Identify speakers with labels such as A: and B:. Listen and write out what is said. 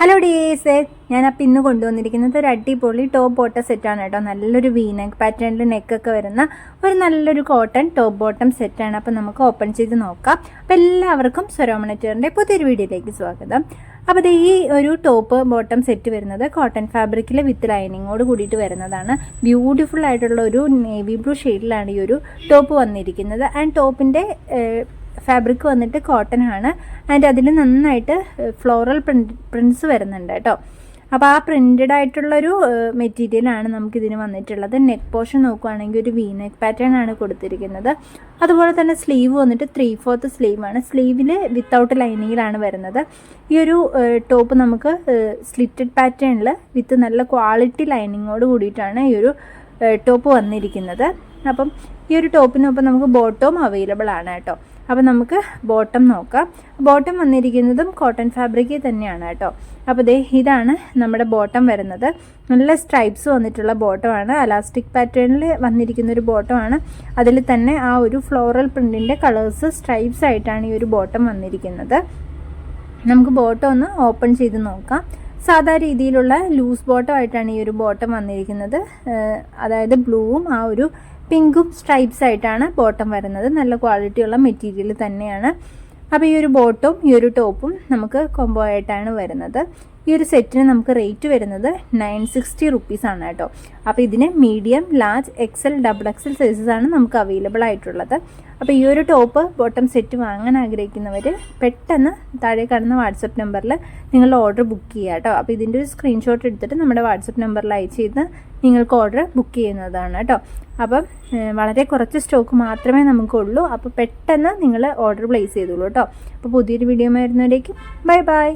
A: Hello ഡിയേഴ്സേ ഞാൻ അപ്പം ഇന്ന് കൊണ്ടുവന്നിരിക്കുന്നത് ഒരു അടിപൊളി ടോപ്പ് ബോട്ടം സെറ്റാണ് കേട്ടോ. നല്ലൊരു വീ നെക്ക് പാറ്റേണിൽ നെക്കൊക്കെ വരുന്ന ഒരു നല്ലൊരു കോട്ടൺ ടോപ്പ് ബോട്ടം സെറ്റാണ് അപ്പം നമുക്ക് ഓപ്പൺ ചെയ്ത് നോക്കാം. അപ്പം എല്ലാവർക്കും സ്വരോമണറ്റേറിന്റെ പുതിയൊരു വീഡിയോയിലേക്ക് സ്വാഗതം. അപ്പോൾ ഇത് ഈ ഒരു ടോപ്പ് ബോട്ടം സെറ്റ് വരുന്നത് കോട്ടൺ ഫാബ്രിക്കിൽ വിത്ത് ലൈനിങ്ങോട് കൂടിയിട്ട് വരുന്നതാണ്. ബ്യൂട്ടിഫുൾ ആയിട്ടുള്ള ഒരു നേവി ബ്ലൂ ഷെയ്ഡിലാണ് ഈ ഒരു ടോപ്പ് വന്നിരിക്കുന്നത്. ആൻഡ് ടോപ്പിന്റെ ഫാബ്രിക് വന്നിട്ട് കോട്ടൺ ആണ്. ആൻഡ് അതിൽ നന്നായിട്ട് ഫ്ലോറൽ പ്രിന്റ് പ്രിൻസ് വരുന്നുണ്ട് കേട്ടോ. അപ്പോൾ ആ പ്രിന്റഡ് ആയിട്ടുള്ളൊരു മെറ്റീരിയലാണ് നമുക്കിതിന് വന്നിട്ടുള്ളത്. നെക്ക് പോർഷൻ നോക്കുവാണെങ്കിൽ ഒരു വി നെക്ക് പാറ്റേൺ ആണ് കൊടുത്തിരിക്കുന്നത്. അതുപോലെ തന്നെ സ്ലീവ് വന്നിട്ട് ത്രീ ഫോർത്ത് സ്ലീവാണ് സ്ലീവിൽ വിത്തൗട്ട് ലൈനിങ്ങിലാണ് വരുന്നത്. ഈ ഒരു ടോപ്പ് നമുക്ക് സ്ലിറ്റഡ് പാറ്റേണിൽ വിത്ത് നല്ല ക്വാളിറ്റി ലൈനിങ്ങോട് കൂടിയിട്ടാണ് ഈ ഒരു ടോപ്പ് വന്നിരിക്കുന്നത്. അപ്പം ഈ ഒരു ടോപ്പിനൊപ്പം നമുക്ക് ബോട്ടവും അവൈലബിൾ ആണ് കേട്ടോ. അപ്പോൾ നമുക്ക് ബോട്ടം നോക്കാം. ബോട്ടം വന്നിരിക്കുന്നതും കോട്ടൺ ഫാബ്രിക്കിൽ തന്നെയാണ് കേട്ടോ. അപ്പോൾ ദേ ഇതാണ് നമ്മുടെ ബോട്ടം വരുന്നത്. നല്ല സ്ട്രൈപ്സ് വന്നിട്ടുള്ള ബോട്ടമാണ്. അലാസ്റ്റിക് പാറ്റേണിൽ വന്നിരിക്കുന്ന ഒരു ബോട്ടമാണ്. അതിൽ തന്നെ ആ ഒരു ഫ്ലോറൽ പ്രിന്റിന്റെ കളേഴ്സ് സ്ട്രൈപ്സ് ആയിട്ടാണ് ഈ ഒരു ബോട്ടം വന്നിരിക്കുന്നത്. നമുക്ക് ബോട്ടം ഒന്ന് ഓപ്പൺ ചെയ്ത് നോക്കാം. സാധാ രീതിയിലുള്ള ലൂസ് ബോട്ടം ആയിട്ടാണ് ഈ ഒരു ബോട്ടം വന്നിരിക്കുന്നത്. അതായത് ബ്ലൂവും ആ ഒരു പിങ്കും സ്ട്രൈപ്സ് ആയിട്ടാണ് ബോട്ടം വരുന്നത്. നല്ല ക്വാളിറ്റിയുള്ള മെറ്റീരിയൽ തന്നെയാണ്. അപ്പോൾ ഈ ഒരു ബോട്ടും ഈ ഒരു ടോപ്പും നമുക്ക് കോംബോ ആയിട്ടാണ് വരുന്നത്. ഈ ഒരു സെറ്റിന് നമുക്ക് റേറ്റ് വരുന്നത് നയൻ സിക്സ്റ്റി റുപ്പീസാണ് കേട്ടോ. അപ്പോൾ ഇതിന് medium large XL double XL sizes ആണ് നമുക്ക് അവൈലബിൾ ആയിട്ടുള്ളത്. അപ്പോൾ ഈ ഒരു ടോപ്പ് ബോട്ടം സെറ്റ് വാങ്ങാൻ ആഗ്രഹിക്കുന്നവർ പെട്ടെന്ന് താഴെ കാണുന്ന വാട്സപ്പ് നമ്പറിൽ നിങ്ങൾ ഓർഡർ ബുക്ക് ചെയ്യുക കേട്ടോ. അപ്പോൾ ഇതിന്റെ ഒരു സ്ക്രീൻഷോട്ട് എടുത്തിട്ട് നമ്മുടെ വാട്സപ്പ് നമ്പറിൽ അയച്ച് ചെയ്ത് നിങ്ങൾക്ക് ഓർഡർ ബുക്ക് ചെയ്യുന്നതാണ് കേട്ടോ. അപ്പം വളരെ കുറച്ച് സ്റ്റോക്ക് മാത്രമേ നമുക്കുള്ളൂ അപ്പോൾ പെട്ടെന്ന് നിങ്ങൾ ഓർഡർ പ്ലേസ് ചെയ്തോളൂ കേട്ടോ. അപ്പോൾ പുതിയൊരു വീഡിയോ വരുന്നവരേക്കും ബൈ ബൈ.